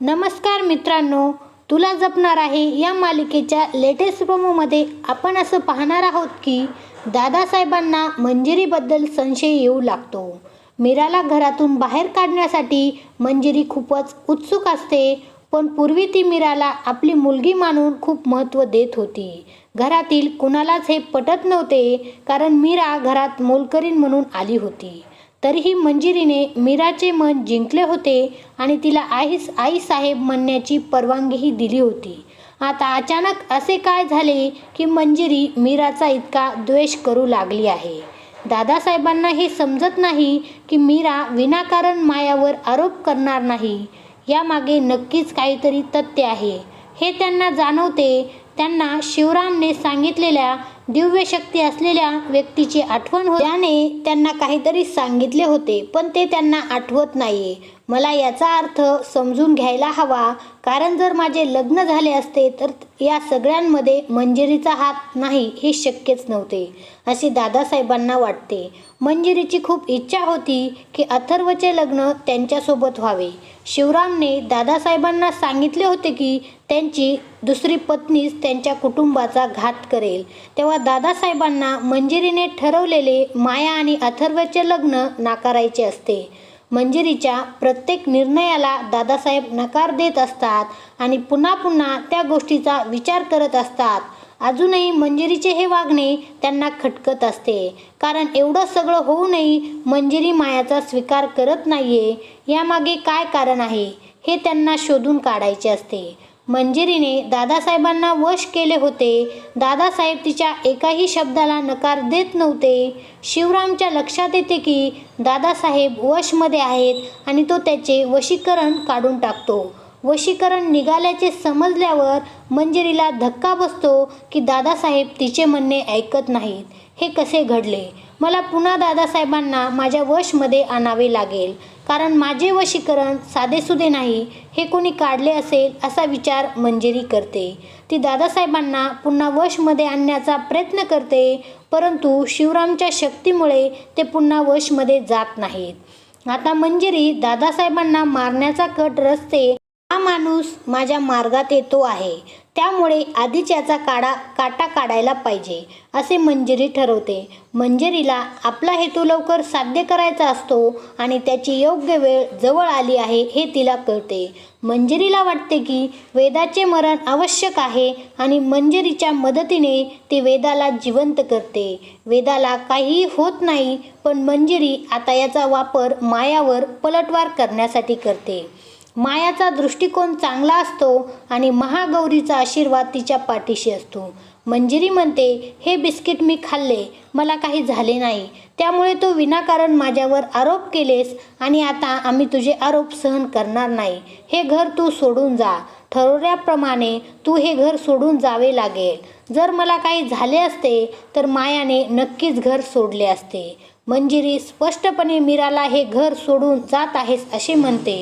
नमस्कार मित्रांनो तुला जपणार आहे या मालिकेच्या लेटेस्ट प्रोमोमध्ये आपण असं पाहणार आहोत की दादासाहेबांना मंजिरीबद्दल संशय येऊ लागतो. मीराला घरातून बाहेर काढण्यासाठी मंजिरी खूपच उत्सुक असते पण पूर्वी ती मीराला आपली मुलगी मानून खूप महत्त्व देत होती. घरातील कुणालाच हे पटत नव्हते कारण मीरा घरात मोलकरीण म्हणून आली होती. तरीही मंजिरीने मीराचे मन जिंकले होते आणि तिला आई आई साहेब म्हणण्याची परवानगीही दिली होती. आता अचानक असे काय झाले की मंजिरी मीराचा इतका द्वेष करू लागली आहे. दादासाहेबांना हे समजत नाही की मीरा विनाकारण मायावर आरोप करणार नाही. यामागे नक्कीच काहीतरी तथ्य आहे. हे त्यांना जाणवते. त्यांना शिवरामने सांगितलेल्या दिव्य शक्ती असलेल्या व्यक्तीची आठवण हो त्याने त्यांना काहीतरी सांगितले होते पण ते त्यांना आठवत नाहीये. मला याचा अर्थ समजून घ्यायला हवा. कारण जर माझे लग्न झाले असते तर या सगळ्यांमध्ये मंजिरीचा हात नाही हे शक्यच नव्हते असे दादासाहेबांना वाटते. मंजिरीची खूप इच्छा होती की अथर्वचे लग्न त्यांच्यासोबत व्हावे. शिवरामने दादासाहेबांना सांगितले होते की त्यांची दुसरी पत्नीच त्यांच्या कुटुंबाचा घात करेल. तेव्हा दादासाहेबांना मंजिरीने ठरवलेले माया आणि अथर्वचे लग्न नाकारायचे असते. मंजिरीच्या प्रत्येक निर्णयाला दादासाहेब नकार देत असतात आणि पुन्हा पुन्हा त्या गोष्टीचा विचार करत असतात. अजूनही मंजिरीचे हे वागणे त्यांना खटकत असते. कारण एवढं सगळं होऊनही मंजिरी मायाचा स्वीकार करत नाहीये यामागे काय कारण आहे हे त्यांना शोधून काढायचे असते. मंजिरीने दादासाहेबांना वश केले होते. दादासाहेब तिच्या एकाही शब्दाला नकार देत नव्हते. शिवरामच्या लक्षात येते की दादासाहेब वशमध्ये आहेत आणि तो त्याचे वशीकरण काढून टाकतो. वशीकरण निघाल्याचे समजल्यावर मंजिरीला धक्का बसतो की दादासाहेब तिचे म्हणणे ऐकत नाहीत. हे कसे घडले? मला पुन्हा दादासाहेबांना माझ्या वशमध्ये आणावे लागेल. कारण माझे वशीकरण साधेसुधे नाही हे कोणी काढले असेल असा विचार मंजिरी करते. ती दादासाहेबांना पुन्हा वशमध्ये आणण्याचा प्रयत्न करते परंतु शिवरामच्या शक्तीमुळे ते पुन्हा वशमध्ये जात नाहीत. आता मंजिरी दादासाहेबांना मारण्याचा कट रचते हा माणूस माझ्या मार्गात येतो आहे. त्यामुळे आधीच याचा काडा काटा काढायला पाहिजे असे मंजिरी ठरवते. मंजिरीला आपला हेतू लवकर साध्य करायचा असतो आणि त्याची योग्य वेळ जवळ आली आहे हे तिला कळते. मंजिरीला वाटते की वेदाचे मरण आवश्यक आहे आणि मंजिरीच्या मदतीने ती वेदाला जिवंत करते. वेदाला काहीही होत नाही पण मंजिरी आता याचा वापर मायावर पलटवार करण्यासाठी करते. मायाचा दृष्टिकोन चांगला असतो आणि महागौरीचा आशीर्वाद तिच्या पाठीशी असतो. मंजिरी म्हणते हे बिस्किट मी खाल्ले मला काही झाले नाही. त्यामुळे तू विनाकारण माझ्यावर आरोप केलेस आणि आता आम्ही तुझे आरोप सहन करणार नाही. हे घर तू सोडून जा. ठरवल्याप्रमाणे तू हे घर सोडून जावे लागेल. जर मला काही झाले असते तर मायाने नक्कीच घर सोडले असते. मंजिरी स्पष्टपणे मीराला हे घर सोडून जात आहेस असे म्हणते.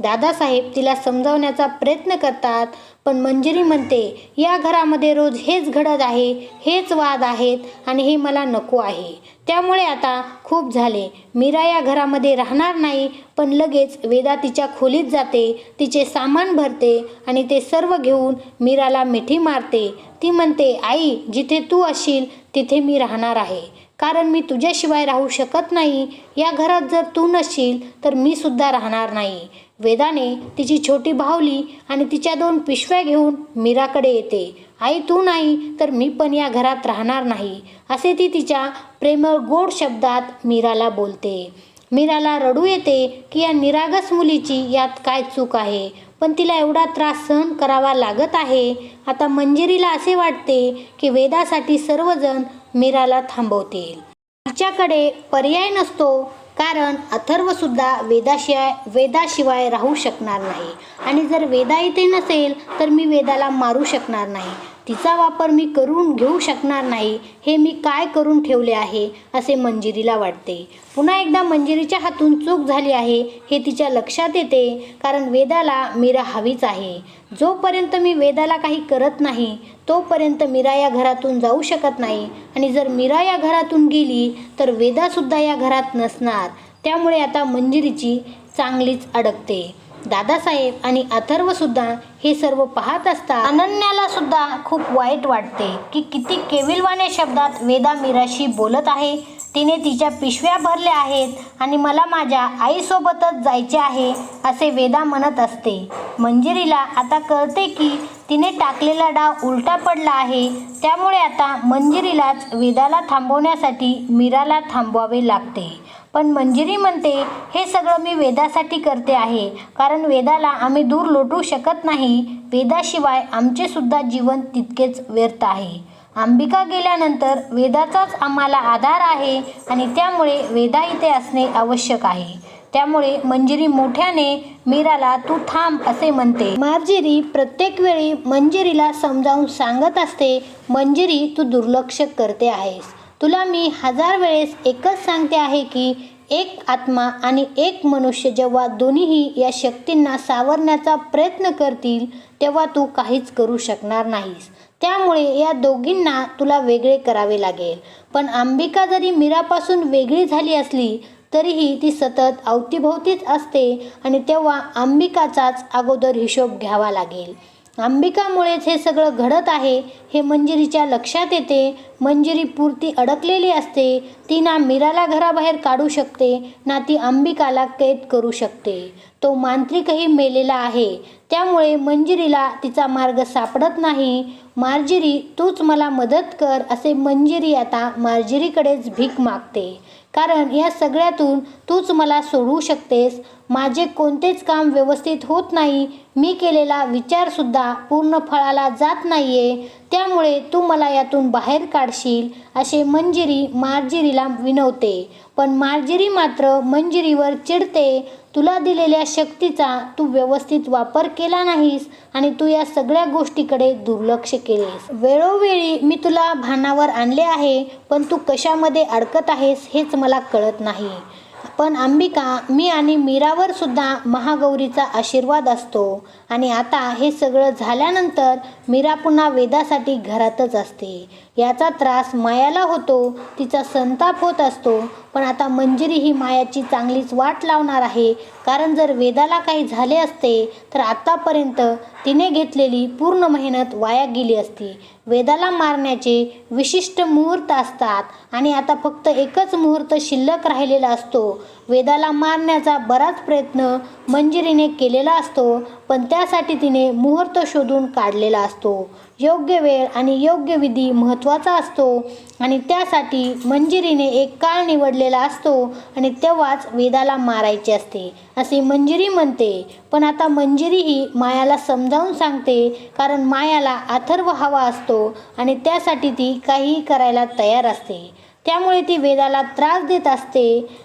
दादासाहेब तिला समजावण्याचा प्रयत्न करतात पण मंजिरी म्हणते या घरामध्ये रोज हेच घडत आहे हेच वाद आहेत आणि हे मला नको आहे. त्यामुळे आता खूप झाले. मीरा या घरामध्ये राहणार नाही पण लगेच वेदा तिच्या खोलीत जाते तिचे सामान भरते आणि ते सर्व घेऊन मीराला मिठी मारते. ती म्हणते आई जिथे तू असशील तिथे मी राहणार आहे. कारण मी तुझ्याशिवाय राहू शकत नाही. या घरात जर तू नसशील तर मी सुद्धा राहणार नाही. वेदाने तिची छोटी भावली आणि तिच्या दोन पिशव्या घेऊन मीराकडे येते. आई तू नाही तर मी पण या घरात राहणार नाही असे ती तिच्या प्रेमळ गोड शब्दात मीराला बोलते. मीराला रडू येते की या निरागस मुलीची यात काय चूक आहे? पण तिला एवढा त्रास सहन करावा लागत आहे. आता मंजिरीला असे वाटते की वेदासाठी सर्वजण मीराला थांबवतील. तिच्याकडे पर्याय नसतो कारण अथर्वसुद्धा वेदाशिवाय वेदाशिवाय राहू शकणार नाही. आणि जर वेदा इथे नसेल तर मी वेदाला मारू शकणार नाही. तिचा वापर मी करून घेऊ शकणार नाही हे मी काय करून ठेवले आहे असे मंजिरीला वाटते. पुन्हा एकदा मंजिरीच्या हातून चूक झाली आहे हे तिच्या लक्षात येते कारण वेदाला मीरा हवीच आहे. जोपर्यंत मी वेदाला काही करत नाही तोपर्यंत मीरा या घरातून जाऊ शकत नाही. आणि जर मीरा या घरातून गेली तर वेदासुद्धा या घरात नसणार. त्यामुळे आता मंजिरीची चांगलीच अडकते. दादासाहेब आणि अथर्व सुद्धा हे सर्व पाहत असता अनन्याला सुद्धा खूप वाईट वाटते की किती केविलवाने शब्दात वेदा मीराशी बोलत आहे. तिने तिच्या पिशव्या भरल्या आहेत आणि मला माझ्या आईसोबतच जायचे आहे असे वेदा म्हणत असते. मंजिरीला आता कळते की तिने टाकलेला डाव उलटा पडला आहे. त्यामुळे आता मंजिरीलाच वेदाला थांबवण्यासाठी मीराला थांबवावे लागते. पण मंजिरी म्हणते हे सगळं मी वेदासाठी करते आहे. कारण वेदाला आम्ही दूर लोटू शकत नाही. वेदाशिवाय आमचेसुद्धा जीवन तितकेच व्यर्थ आहे. अंबिका गेल्यानंतर वेदाचाच आम्हाला आधार आहे आणि त्यामुळे वेदा इथे असणे आवश्यक आहे. त्यामुळे मंजिरी मोठ्याने मीराला तू थांब असे म्हणते. मार्जिरी प्रत्येक वेळी मंजिरीला समजावून सांगत असते मंजिरी तू दुर्लक्ष करते आहेस. तुला मी हजार वेळेस एकच सांगते आहे की एक आत्मा आणि एक मनुष्य जेव्हा दोन्हीही या शक्तींना सावरण्याचा प्रयत्न करतील तेव्हा तू काहीच करू शकणार नाहीस. त्यामुळे या दोघींना तुला वेगळे करावे लागेल. पण अंबिका जरी मीरापासून वेगळी झाली असली तरीही ती सतत अवतीभोवतीच असते आणि तेव्हा अंबिकाचाच अगोदर हिशोब घ्यावा लागेल. अंबिकामुळेच हे सगळं घडत आहे हे मंजिरीच्या लक्षात येते. मंजिरी पुरती अडकलेली असते. ती ना मीराला घराबाहेर काढू शकते ना ती अंबिकाला कैद करू शकते. तो मांत्रिकही मेलेला आहे. त्यामुळे मंजिरीला तिचा मार्ग सापडत नाही. मार्जिरी तूच मला मदत कर असे मंजिरी आता मार्जिरीकडेच भीक मागते. कारण या सगळ्यातून तूच मला सोडवू शकतेस. माझे कोणतेच काम व्यवस्थित होत नाही. मी केलेला विचारसुद्धा पूर्ण फळाला जात नाही आहे त्यामुळे तू मला यातून बाहेर काढशील असे मंजिरी मार्जिरीला विनवते. पण मार्जिरी मात्र मंजिरीवर चिडते. तुला दिलेल्या शक्तीचा तू व्यवस्थित वापर केला नाहीस आणि तू या सगळ्या गोष्टीकडे दुर्लक्ष केलेस. वेळोवेळी मी तुला भानावर आणले आहे पण तू कशामध्ये अडकत आहेस हेच मला कळत नाही. पण अंबिका मी आणि मीरावर सुद्धा महागौरीचा आशीर्वाद असतो. आणि आता हे सगळं झाल्यानंतर मीरा पुन्हा वेदासाठी घरातच असते. याचा त्रास मायाला होतो तिचा संताप होत असतो. पण आता मंजिरी ही मायाची चांगलीच वाट लावणार आहे. कारण जर वेदाला काही झाले असते तर आत्तापर्यंत तिने घेतलेली पूर्ण मेहनत वाया गेली असती. वेदाला मारण्याचे विशिष्ट मुहूर्त असतात आणि आता फक्त एकच मुहूर्त शिल्लक राहिलेला असतो. वेदाला मारण्याचा बराच प्रयत्न मंजिरीने केलेला असतो. पण त्यासाठी तिने मुहूर्त शोधून काढलेला असतो. योग्य वेळ आणि योग्य विधी महत्त्वाचा असतो आणि त्यासाठी मंजिरीने एक काळ निवडलेला असतो आणि तेव्हाच वेदाला मारायचे असते. असे मंजिरी म्हणते पण आता मंजिरी ही मायाला समजावून सांगते कारण मायाला अथर्व हवा असतो आणि त्यासाठी ती काहीही करायला तयार असते. त्यामुळे ती वेदाला त्रास देत असते.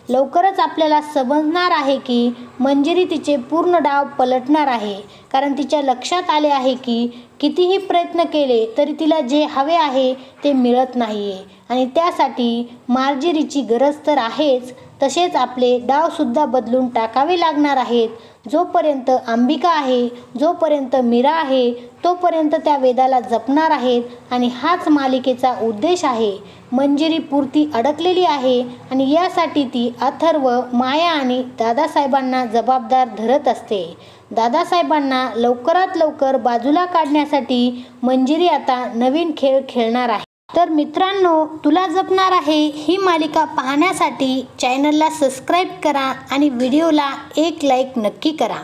लवकरच आपल्याला समजणार आहे की मंजिरी तिचे पूर्ण डाव पलटणार आहे. कारण तिच्या लक्षात आले आहे की कितीही प्रयत्न केले तरी तिला जे हवे आहे ते मिळत नाही आहे आणि त्यासाठी मार्जिरीची गरज तर आहेच तसेच आपले डावसुद्धा बदलून टाकावे लागणार आहेत. जोपर्यंत अंबिका आहे जोपर्यंत मीरा आहे तोपर्यंत त्या वेदाला जपणार आहेत आणि हाच मालिकेचा उद्देश आहे. मंजिरी पुरती अडकलेली आहे आणि यासाठी ती अथर्व माया आणि दादासाहेबांना जबाबदार धरत असते. दादासाहेबांना लवकरात लवकर बाजूला काढण्यासाठी मंजिरी आता नवीन खेळ खेळणार आहे. तर मित्रांनो तुला जपणार आहे ही मालिका पाहण्यासाठी चॅनलला सबस्क्राईब करा आणि व्हिडिओला एक लाईक नक्की करा.